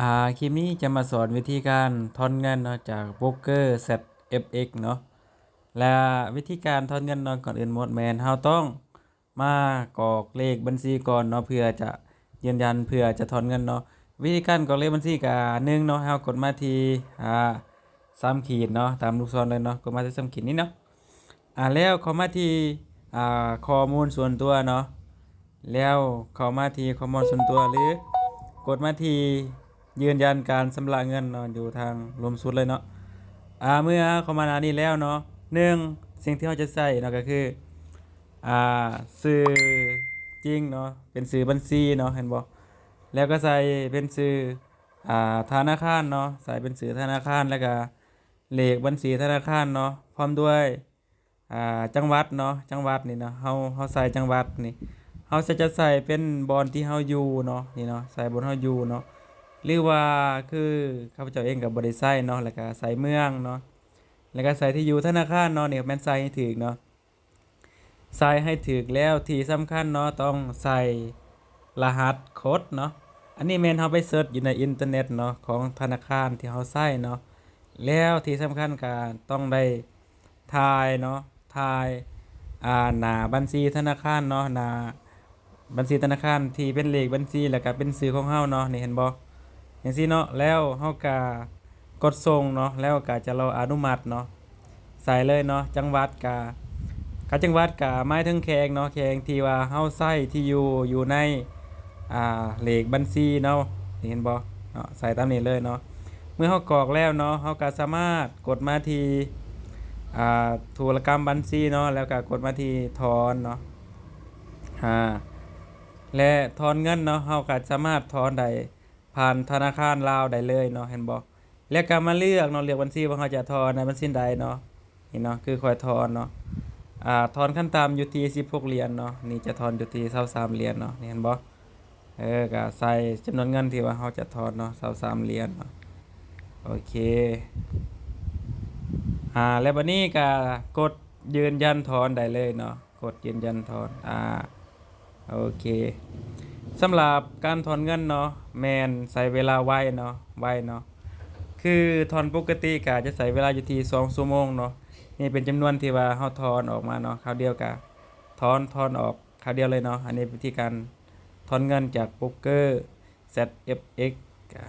อ่าคลิปนี้จะมาสอนวิธีการถอนเงินเนาะจากโบรกเกอร์ ZFX เนาะและวิธีการถอนเงินเนาะก่อนอื่นหมดแมนเราต้องมากรอกเลขบัญชีก่อนเนาะเพื่อจะยืนยันเพื่อจะถอนเงินเนาะวิธีการกรอกเลขบัญชีก็หนึ่งเนาะเรากดมาทีอ่าสามขีดเนาะตามลูกศรเลยเนาะกดมาที่สามขีดนี้เนาะอ่าแล้วเข้ามาที่อ่าข้อมูลส่วนตัวเนาะแล้วเข้ามาที่ข้อมูลส่วนตัวหรือกดมาที่ ยืนยันการชำระเงินเนาะอยู่ทางรวมสุดเลยเนาะอ่าเมื่อเข้ามาอันนี้แล้วเนาะหนึ่งสิ่งที่เราจะใส่เนาะก็คืออ่าสื่อจริงเนาะเป็นสื่อบัญชีเนาะเห็นบ่แล้วก็ใส่เป็นสื่ออ่าธนาคารเนาะใส่เป็นสื่อธนาคารแล้วก็เลขบัญชีธนาคารเนาะพร้อมด้วยอ่าจังหวัดเนาะจังหวัดนี่เนาะเฮาเฮาใส่จังหวัดนี่เฮาจะจะใส่เป็นบอนที่เฮาอยู่เนาะนี่เนาะใส่บนเฮาอยู่เนาะ หรือว่าคือข้าพเจ้าเองกับบริษัทเนาะแล้วก็ใส่เมืองเนาะแล้วก็ใส่ที่อยู่ธนาคารเนาะเนี่ยแม่นใส่ให้ถูกเนาะใส่ให้ถูกแล้วที่สำคัญเนาะต้องใส่รหัสโค้ดเนาะอันนี้แม่นเฮาไปเสิร์ชอยู่ในอินเทอร์เน็ตเนาะของธนาคารที่เฮาใช้เนาะแล้วที่สำคัญก็ต้องได้ทายเนาะทายอ่าหน้าบัญชีธนาคารเนาะหน้าบัญชีธนาคารที่เป็นเลขบัญชีแล้วก็เป็นชื่อของเฮาเนาะนี่เห็นบ่ อย่างซี่เนาะแล้วเฮาก็กดส่งเนาะแล้วก็จะรออนุมัติเนาะใส่เลยเนาะจังหวัดก็ก็จังหวัดก็หมายถึงแขงเนาะแขงที่ว่าเฮาใช้ที่อยู่อยู่ในอ่าเลขบัญชีเนาะทีเห็นบ่เนาะใส่ตามนี้เลยเนาะเมื่อเฮากรอกแล้วเนาะเฮาก็สามารถกดมาที่อ่าธุรกรรมบัญชีเนาะแล้วก็กดมาที่ถอนเนาะอ่าและถอนเงินเนาะเฮาก็สามารถถอนได้ ผ่านธนาคารลาวได้เลยเนาะเห็นบ่แล้วก็มาเลือกเนาะเลือกบัญชีว่าเขาจะถอนในบัญชีใดเนาะนี่เนาะคือคอยถอนเนาะอ่าถอนขั้นต่ำอยู่ที่16เหรียญเนาะนี่จะถอนอยู่ที่23เหรียญเนาะนี่เห็นบ่เออก็ใส่จำนวนเงินที่ว่าเขาจะถอนเนาะ23เหรียญเนาะโอเคอ่าแล้วบัดนี้ก็กดยืนยันถอนได้เลยเนาะกดยืนยันถอนอ่าโอเค สำหรับการถอนเงินเนาะแมนใส่เวลาไว้เนาะไว้เนาะคือถอนปกติกะจะใส่เวลาอยู่ที่2ชั่วโมงเนาะนี่เป็นจำนวนที่ว่าเฮาถอนออกมาเนาะคราวเดียวกะถอนถอนออกคราวเดียวเลยเนาะอันนี้วิธีการถอนเงินจากโป๊กเกอร์ ZFX อ่า